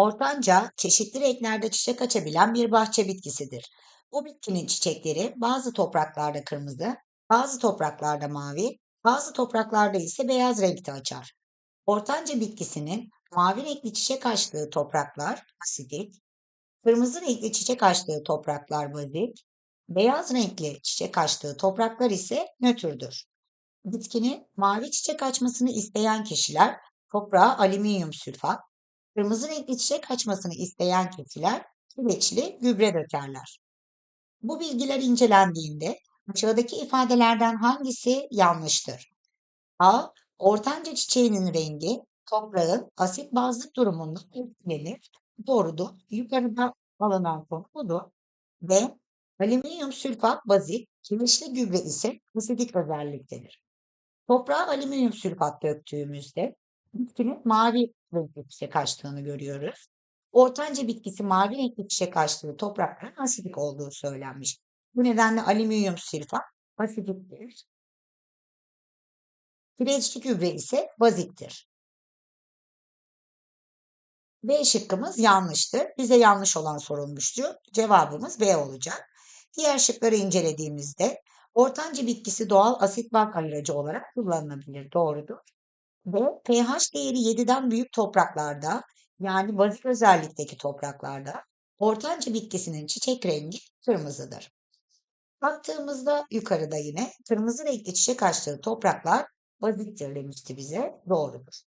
Ortanca, çeşitli renklerde çiçek açabilen bir bahçe bitkisidir. Bu bitkinin çiçekleri bazı topraklarda kırmızı, bazı topraklarda mavi, bazı topraklarda ise beyaz renkte açar. Ortanca bitkisinin mavi renkli çiçek açtığı topraklar asidik, kırmızı renkli çiçek açtığı topraklar bazik, beyaz renkli çiçek açtığı topraklar ise nötrdür. Bitkinin mavi çiçek açmasını isteyen kişiler toprağa alüminyum sülfat, kırmızı renkli çiçek açmasını isteyen kişiler kireçli gübre dökerler. Bu bilgiler incelendiğinde aşağıdaki ifadelerden hangisi yanlıştır? A. Ortanca çiçeğinin rengi toprağın asit bazlık durumundan etkilenir. Doğrudur. Yukarıda alınan konu budur. B. Alüminyum sülfat bazik, kireçli gübre ise asidik özelliktedir. Toprağa alüminyum sülfat döktüğümüzde bitkinin mavi renkli çiçek açtığını görüyoruz. Ortanca bitkisi mavi renkli çiçek açtığı toprakların asidik olduğu söylenmiş. Bu nedenle alüminyum sülfat asidiktir. Kireçli gübre ise baziktir. B şıkkımız yanlıştır. Bize yanlış olan sorulmuştu. Cevabımız B olacak. Diğer şıkları incelediğimizde ortanca bitkisi doğal asit baz ayırıcı olarak kullanılabilir. Doğrudur. B. pH değeri 7'den büyük topraklarda yani bazik özellikteki topraklarda ortanca bitkisinin çiçek rengi kırmızıdır. Baktığımızda yukarıda yine kırmızı renkli çiçek açtığı topraklar baziktir demişti bize. Doğrudur.